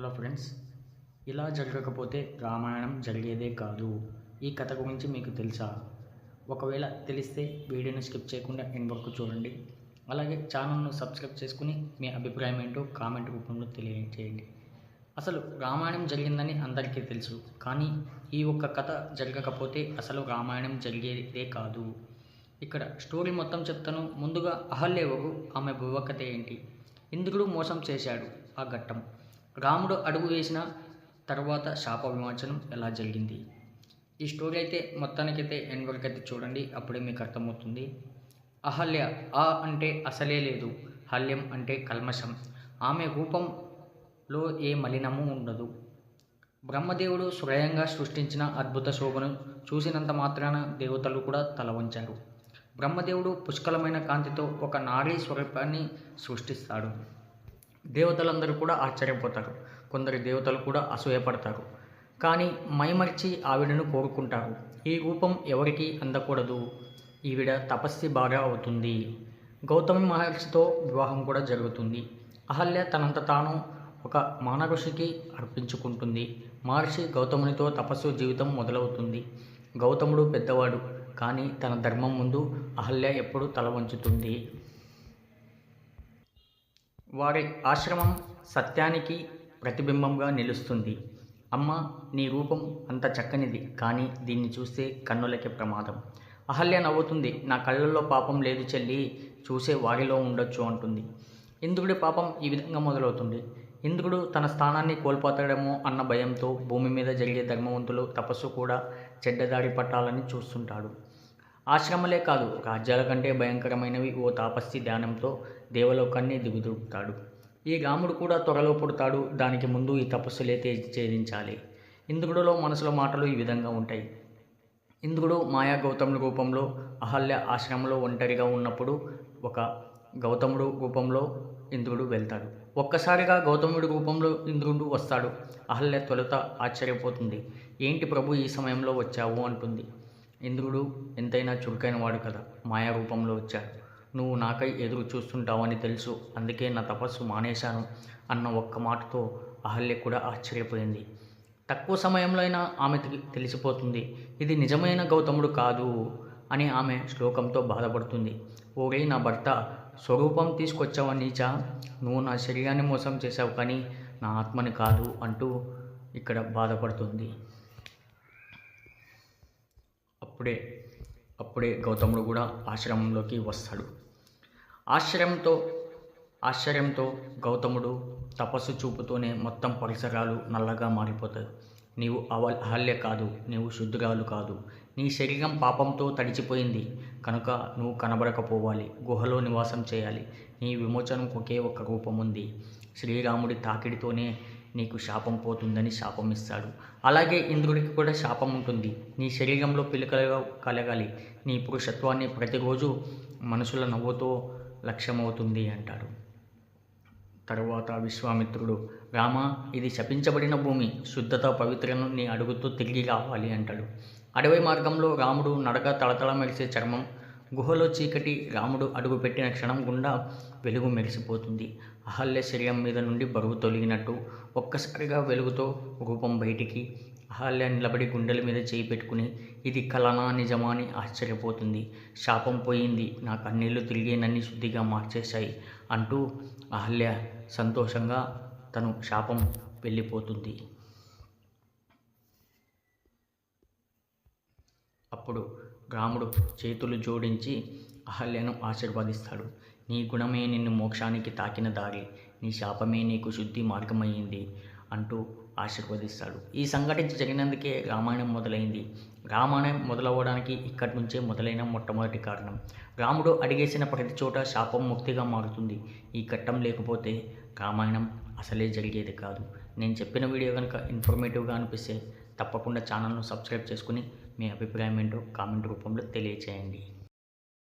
Hello friends ఇలా జరగకపోతే రామాయణం జరిగేదే కాదు. ఈ కథ గురించి మీకు తెలుసా? ఒకవేళ తెలిస్తే వీడియోని స్కిప్ చేయకుండా ఎండ్ వరకు చూడండి. అలాగే ఛానల్ను సబ్స్క్రైబ్ చేసుకుని మీ అభిప్రాయం ఏంటో కామెంట్ రూపంలో తెలియజేయండి. అసలు రామాయణం జరిగిందని అందరికీ తెలుసు కానీ ఈ ఒక్క కథ జరగకపోతే అసలు రామాయణం జరిగేదే కాదు. ఇక్కడ స్టోరీ మొత్తం చెప్తాను. ముందుగా అహల్య ఆమె బువ్వకథ ఏంటి? ఇంద్రుడు మోసం చేశాడు ఆ ఘట్టం. రాముడు అడుగు వేసిన తర్వాత శాప విమోచనం ఎలా జరిగింది? ఈ స్టోరీ అయితే మొత్తానికైతే ఎండ్ వరకు అయితే చూడండి అప్పుడే మీకు అర్థమవుతుంది. అహల్య ఆ అంటే అసలే లేదు హల్యం అంటే కల్మషం. ఆమె రూపంలో ఏ మలినము ఉండదు. బ్రహ్మదేవుడు స్వయంగా సృష్టించిన అద్భుత శోభను చూసినంత మాత్రాన దేవతలు కూడా తల వంచారు. బ్రహ్మదేవుడు పుష్కలమైన కాంతితో ఒక నారీ స్వరూపాన్ని సృష్టిస్తాడు. దేవతలందరూ కూడా ఆశ్చర్యపోతారు. కొందరు దేవతలు కూడా అసూయపడతారు. కానీ మైమర్చి ఆవిడను కోరుకుంటారు. ఈ రూపం ఎవరికి అందకూడదు. ఈవిడ తపస్సి బాగా అవుతుంది. గౌతమి మహర్షితో వివాహం కూడా జరుగుతుంది. అహల్య తనంత తాను ఒక మానఋషికి అర్పించుకుంటుంది. మహర్షి గౌతమునితో తపస్సు జీవితం మొదలవుతుంది. గౌతముడు పెద్దవాడు కానీ తన ధర్మం ముందు అహల్య ఎప్పుడు తల వంచుతుంది. వారి ఆశ్రమం సత్యానికి ప్రతిబింబంగా నిలుస్తుంది. అమ్మ నీ రూపం అంత చక్కనిది కానీ దీన్ని చూస్తే కన్నులకి ప్రమాదం. అహల్య నవ్వుతుంది. నా కళ్ళల్లో పాపం లేదు చెల్లి చూసే వారిలో ఉండొచ్చు అంటుంది. ఇంద్రుడి పాపం ఈ విధంగా మొదలవుతుంది. ఇంద్రుడు తన స్థానాన్ని కోల్పోతాడేమో అన్న భయంతో భూమి మీద జరిగే ధర్మవంతులు తపస్సు కూడా చెడ్డదారి పట్టాలని చూస్తుంటాడు. ఆశ్రమలే కాదు రాజ్యాల కంటే భయంకరమైనవి ఓ తాపస్సి ధ్యానంతో దేవలోకాన్ని దిగుదుడుతాడు ఈ రాముడు కూడా త్వరలో పుడతాడు దానికి ముందు ఈ తపస్సులే ఛేదించాలి. ఇంద్రుడిలో మనసులో మాటలు ఈ విధంగా ఉంటాయి. ఇంద్రుడు మాయా గౌతముడి రూపంలో అహల్య ఆశ్రమంలో ఒంటరిగా ఉన్నప్పుడు ఒక గౌతముడు రూపంలో ఇంద్రుడు వెళ్తాడు. ఒక్కసారిగా గౌతముడి రూపంలో ఇంద్రుడు వస్తాడు. అహల్య తొలుత ఆశ్చర్యపోతుంది. ఏంటి ప్రభు ఈ సమయంలో వచ్చావు? అంటుంది. ఇంద్రుడు ఎంతైనా చురుకైన వాడు కదా? మాయా రూపంలో వచ్చాడు. నువ్వు నాకై ఎదురు చూస్తుంటావని తెలుసు. అందుకే నా తపస్సు మానేశాను అన్న ఒక్క మాటతో అహల్య కూడా ఆశ్చర్యపోయింది. తక్కువ సమయంలో అయినా ఆమెకి తెలిసిపోతుంది. ఇది నిజమైన గౌతముడు కాదు అని ఆమె శ్లోకంతో బాధపడుతుంది. ఓరే నా భర్త స్వరూపం తీసుకొచ్చావా నీచా? నువ్వు నా శరీరాన్ని మోసం చేశావు కానీ నా ఆత్మని కాదు అంటూ ఇక్కడ బాధపడుతుంది. అప్పుడే అప్పుడే గౌతముడు కూడా ఆశ్రమంలోకి వస్తాడు. ఆశ్చర్యంతో ఆశ్చర్యంతో గౌతముడు తపస్సు చూపుతోనే మొత్తం పరిసరాలు నల్లగా మారిపోతాయి. నీవు అవ అహల్య కాదు నీవు శుద్ధురాలు కాదు. నీ శరీరం పాపంతో తడిచిపోయింది. కనుక నువ్వు కనబడకపోవాలి గుహలో నివాసం చేయాలి. నీ విమోచనం ఒకే ఒక రూపం ఉంది శ్రీరాముడి తాకిడితోనే నీకు శాపం పోతుందని శాపం ఇస్తాడు. అలాగే ఇంద్రుడికి కూడా శాపం ఉంటుంది. నీ శరీరంలో పిలకలుగా కలగాలి. నీ పురుషత్వాన్ని ప్రతిరోజు మనుషుల నవ్వుతో లక్ష్యమవుతుంది అంటాడు. తరువాత విశ్వామిత్రుడు రామ ఇది శపించబడిన భూమి. శుద్ధత పవిత్రను నీ అడుగుతూ తిరిగి రావాలి అంటాడు. అడవి మార్గంలో రాముడు నడక తళతళ మెరిసే చర్మం గుహలో చీకటి రాముడు అడుగుపెట్టిన క్షణం గుండా వెలుగు మెరిసిపోతుంది. అహల్య శరీరం మీద నుండి బరువు తొలగినట్టు ఒక్కసారిగా వెలుగుతో రూపం బయటికి అహల్య నిలబడి గుండెల మీద చేయి పెట్టుకుని ఇది కలనా నిజమా అని ఆశ్చర్యపోతుంది. శాపం పోయింది. నా కన్నీళ్ళు తిరిగి నన్ను శుద్ధిగా మార్చేశాయి అంటూ అహల్య సంతోషంగా తను శాపం వెళ్ళిపోతుంది. అప్పుడు రాముడు చేతులు జోడించి అహల్యను ఆశీర్వదిస్తాడు. నీ గుణమే నిన్ను మోక్షానికి తాకిన దారి. నీ శాపమే నీకు శుద్ధి మార్గమయ్యింది అంటూ ఆశీర్వదిస్తాడు. ఈ సంఘటన జరిగినందుకే రామాయణం మొదలైంది. రామాయణం మొదలవ్వడానికి ఇక్కడి నుంచే మొదలైన మొట్టమొదటి కారణం. రాముడు అడిగేసిన ప్రతి చోట శాపం ముక్తిగా మారుతుంది. ఈ ఘట్టం లేకపోతే రామాయణం అసలే జరిగేది కాదు. నేను చెప్పిన వీడియో కనుక ఇన్ఫర్మేటివ్గా అనిపిస్తే తప్పకుండా ఛానల్ను సబ్స్క్రైబ్ చేసుకుని మీ అభిప్రాయం ఏంటో కామెంట్ రూపంలో తెలియచేయండి.